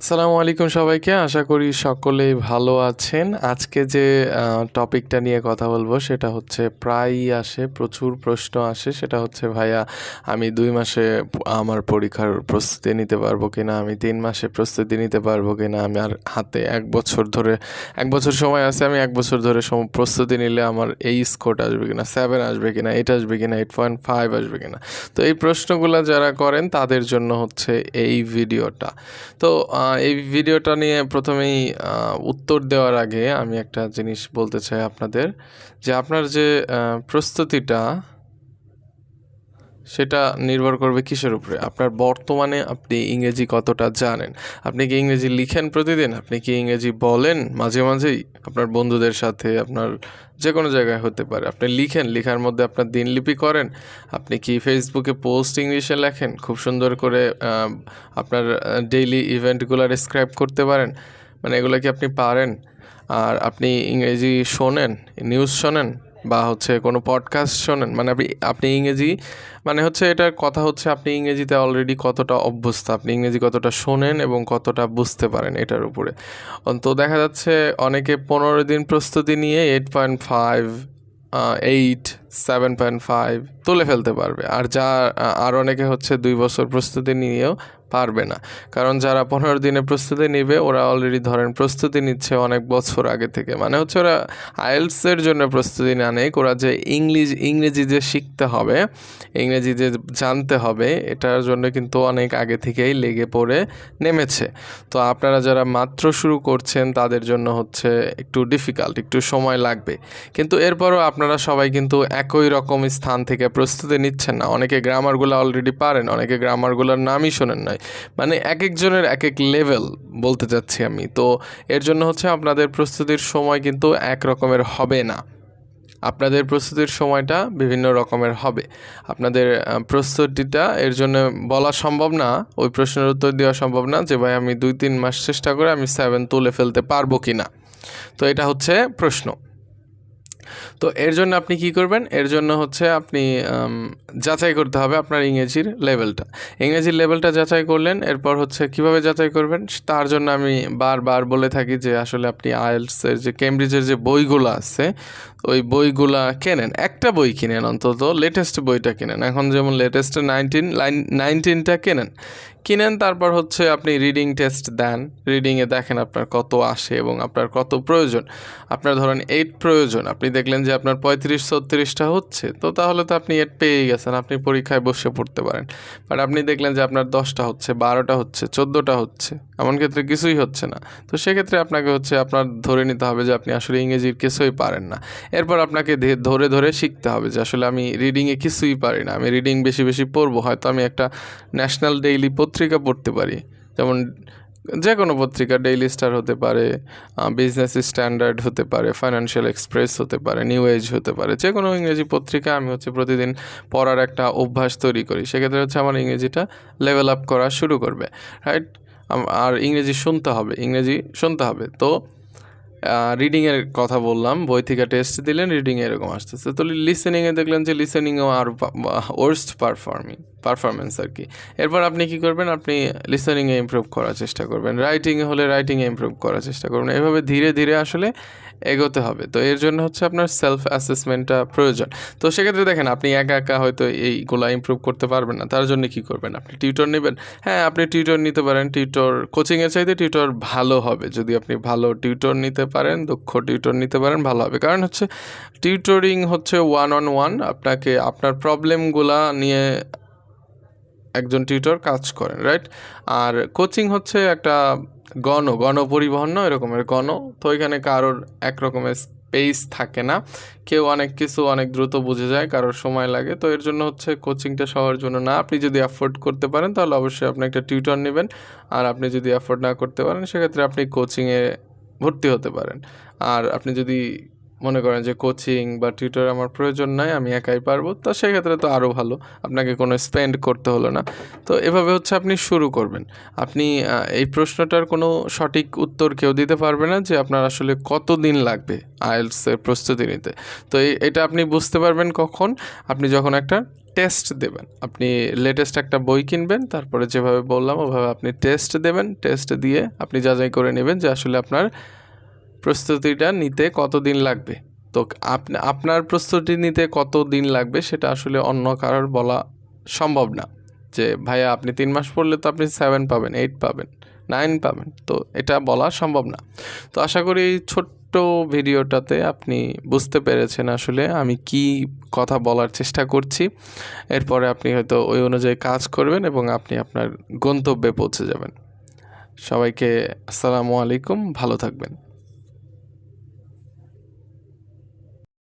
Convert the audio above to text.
আসসালামু আলাইকুম সবাইকে। আশা করি সকলেই ভালো আছেন। আজকে যে টপিকটা নিয়ে কথা বলব সেটা হচ্ছে প্রায়ই আসে, প্রচুর প্রশ্ন আসে। সেটা হচ্ছে, ভাইয়া, আমি দুই মাসে আমার পরীক্ষার প্রস্তুতি নিতে পারব কিনা? আমি তিন মাসে প্রস্তুতি নিতে পারব কিনা? আমি আর হাতে এক বছর ধরে, এক বছর সময় আছে, আমি এক বছর ধরে প্রস্তুতি নিলে আমার এই স্কোরটা আসবে কিনা? সেভেন আসবে কিনা? এইট আসবে কিনা? এইট পয়েন্ট ফাইভ আসবে কিনা? তো এই প্রশ্নগুলো যারা করেন, তাদের জন্য হচ্ছে এই ভিডিওটা তো এই ভিডিওটা নিয়ে প্রথমেই উত্তর দেওয়ার আগে আমি একটা জিনিস বলতে চাই আপনাদের, যে আপনার যে প্রস্তুতিটা সেটা নির্ভর করবে কিসের উপরে? আপনার বর্তমানে আপনি ইংরেজি কতটা জানেন? আপনি কি ইংরেজি লিখেন প্রতিদিন? আপনি কি ইংরেজি বলেন মাঝে মাঝেই? আপনার বন্ধুদের সাথে, আপনার যে কোনো জায়গায় হতে পারে। আপনি লিখেন, লেখার মধ্যে আপনার দিনলিপি করেন। আপনি কি ফেসবুকে পোস্ট ইংলিশে লেখেন? খুব সুন্দর করে আপনার ডেইলি ইভেন্টগুলো ডিসক্রাইব করতে পারেন। মানে এগুলো কি আপনি পারেন? আর আপনি ইংরেজি শোনেন নিউজ শোনেন? বা হচ্ছে কোনো পডকাস্ট শোনেন মানে আপনি আপনি ইংরেজি মানে হচ্ছে এটার কথা হচ্ছে আপনি ইংরেজিতে অলরেডি কতটা অভ্যস্ত, আপনি ইংরেজি কতটা শোনেন এবং কতটা বুঝতে পারেন এটার উপরে। তো দেখা যাচ্ছে অনেকে পনেরো দিন প্রস্তুতি নিয়ে eight point five eight seven point five তুলে ফেলতে পারবে। আর যা আর অনেকে হচ্ছে দুই বছর প্রস্তুতি নিয়েও পারবে না। কারণ যারা পনেরো দিনে প্রস্তুতি নিবে, ওরা অলরেডি ধরেন প্রস্তুতি নিচ্ছে অনেক বছর আগে থেকে। মানে হচ্ছে ওরা আইএলসের জন্য প্রস্তুতি না নেই, ওরা যে ইংলিশ, ইংরেজি যে শিখতে হবে, ইংরেজি যে জানতে হবে, এটার জন্য কিন্তু অনেক আগে থেকেই লেগে পড়ে নেমেছে। তো আপনারা যারা মাত্র শুরু করছেন, তাদের জন্য হচ্ছে একটু ডিফিকাল্ট একটু সময় লাগবে। কিন্তু এরপরও আপনারা সবাই কিন্তু একই রকম স্থান থেকে প্রস্তুতি নিচ্ছেন না। অনেকে গ্রামারগুলো অলরেডি পারেন, অনেকে গ্রামারগুলোর নামই শোনেন নাই। মানে এক একজনের এক এক লেভেল বলতে চাচ্ছি আমি। তো এর জন্য হচ্ছে আপনাদের প্রস্তুতির সময় কিন্তু এক রকমের হবে না। আপনাদের প্রস্তুতির সময়টা বিভিন্ন রকমের হবে। আপনাদের প্রস্তুতিটা এর জন্য বলা সম্ভব না, ওই প্রশ্নের উত্তর দেওয়া সম্ভব না যে ভাই আমি দুই তিন মাস চেষ্টা করে আমি সেভেন তুলে ফেলতে পারব কি না তো এটা হচ্ছে প্রশ্ন। তো এর জন্য আপনি কি করবেন? এর জন্য হচ্ছে আপনি যাচাই করতে হবে আপনার ইংরেজির লেভেলটা। ইংরেজির লেভেলটা যাচাই করলেন, এরপর হচ্ছে কীভাবে যাচাই করবেন? তার জন্য আমি বারবার বলে থাকি যে আসলে আপনি আয়েলসের যে, কেমব্রিজের যে বইগুলো আছে, ওই বইগুলা কেনেন? একটা বই কিনেন অন্তত লেটেস্ট বইটা কেনেন। এখন যেমন লেটেস্ট নাইনটিন লাইন নাইনটিনটা কেনেন? কিনেন, তারপর হচ্ছে আপনি রিডিং টেস্ট দেন। রিডিংয়ে দেখেন আপনার কত আসে এবং আপনার কত প্রয়োজন। আপনার ধরেন এইট প্রয়োজন। আপনি দেখলেন যে আপনার পঁয়ত্রিশ, ছত্রিশটা হচ্ছে। তো তাহলে তো আপনি এইট পেয়ে গেছেন, আপনি পরীক্ষায় বসে পড়তে পারেন। বাট আপনি দেখলেন যে আপনার দশটা হচ্ছে, বারোটা হচ্ছে, চোদ্দোটা হচ্ছে। এমন ক্ষেত্রে কিছুই হচ্ছে না। তো সেক্ষেত্রে আপনাকে হচ্ছে আপনার ধরে নিতে হবে যে আপনি আসলে ইংরেজির কিছুই পারেন না। এরপর আপনাকে ধরে ধরে শিখতে হবে যে আসলে আমি রিডিংয়ে কিছুই পারি না। আমি রিডিং বেশি বেশি পড়ব। হয়তো আমি একটা ন্যাশনাল ডেইলি পত্রিকা পড়তে পারি। যেমন যে কোনো পত্রিকা ডেইলি স্টার হতে পারে বিজনেস স্ট্যান্ডার্ড হতে পারে ফাইন্যান্সিয়াল এক্সপ্রেস হতে পারে নিউ এজ হতে পারে যে কোনো ইংরেজি পত্রিকা আমি হচ্ছে প্রতিদিন পড়ার একটা অভ্যাস তৈরি করি। সেক্ষেত্রে হচ্ছে আমার ইংরেজিটা লেভেল আপ করা শুরু করবে রাইট আর ইংরেজি শুনতে হবে, ইংরেজি শুনতে হবে। তো রিডিংয়ের কথা বললাম, বই থেকে টেস্ট দিলেন রিডিংয়ে এরকম আসতেছে। তো লিসেনিংয়ে দেখলেন যে লিসেনিংও আর ওয়ার্স্ট পারফর্মিং পারফরমেন্স আর কি। এরপর আপনি কি করবেন? আপনি লিসেনিংয়ে ইমপ্রুভ করার চেষ্টা করবেন। রাইটিংয়ে হলে রাইটিংয়ে ইমপ্রুভ করার চেষ্টা করবেন এভাবে ধীরে ধীরে আসলে এগোতে হবে। তো এর জন্য হচ্ছে আপনার সেলফ অ্যাসেসমেন্টটা প্রয়োজন। তো সেক্ষেত্রে দেখেন, আপনি একা একা হয়তো এইগুলা ইমপ্রুভ করতে পারবেন না। তার জন্য কি করবেন? আপনি টিউটর নেবেন। হ্যাঁ আপনি টিউটর নিতে পারেন। টিউটর কোচিংয়ের চাইতে টিউটর ভালো হবে। যদি আপনি ভালো টিউটর নিতে পারেন, দক্ষ টিউটর নিতে পারেন, ভালো হবে। কারণ হচ্ছে টিউটরিং হচ্ছে ওয়ান অন ওয়ান আপনাকে, আপনার প্রবলেমগুলা নিয়ে একজন টিউটর কাজ করেন রাইট আর কোচিং হচ্ছে একটা গণ গণ পরিবহন না এরকমের গণ। তো এখানে কারোর এক রকমের স্পেস থাকে না। কেউ অনেক কিছু অনেক দ্রুত বুঝে যায়, কারোর সময় লাগে। তো এর জন্য হচ্ছে কোচিংটা সবার জন্য না। আপনি যদি অ্যাফোর্ড করতে পারেন, তাহলে অবশ্যই আপনি একটা টিউটর নেবেন। আর আপনি যদি অ্যাফোর্ড না করতে পারেন, সেক্ষেত্রে আপনি কোচিংয়ে ভর্তি হতে পারেন। আর আপনি যদি মনে করেন যে কোচিং বা টিউটর আমার প্রয়োজন নাই, আমি একাই পারব। তো সেক্ষেত্রে তো আরও ভালো। আপনাকে কোনো স্পেন্ড করতে হলো না। তো এভাবে হচ্ছে আপনি শুরু করবেন। আপনি এই প্রশ্নটার কোনো সঠিক উত্তর কেউ দিতে পারবে না যে আপনার আসলে কত দিন লাগবে আইএলসের প্রস্তুতি নিতে। তো এটা আপনি বুঝতে পারবেন কখন। আপনি যখন একটা টেস্ট দেবেন, আপনি লেটেস্ট একটা বই কিনবেন, তারপরে যেভাবে বললাম ওভাবে আপনি টেস্ট দেবেন। টেস্ট দিয়ে আপনি যাচাই করে নেবেন যে আসলে আপনার প্রস্তুতিটা নিতে কতদিন লাগবে? তো আপনি, আপনার প্রস্তুতি নিতে কত দিন লাগবে সেটা আসলে অন্য কারোর বলা সম্ভব না। যে, ভাইয়া, আপনি তিন মাস পড়লে তো আপনি সেভেন পাবেন এইট পাবেন নাইন পাবেন। তো এটা বলা সম্ভব না। তো আশা করি এই ছোট্ট ভিডিওটাতে আপনি বুঝতে পেরেছেন আসলে আমি কি কথা বলার চেষ্টা করছি। এরপরে আপনি হয়তো ওই অনুযায়ী কাজ করবেন এবং আপনি আপনার গন্তব্যে পৌঁছে যাবেন। সবাইকে আসসালামু আলাইকুম, ভালো থাকবেন।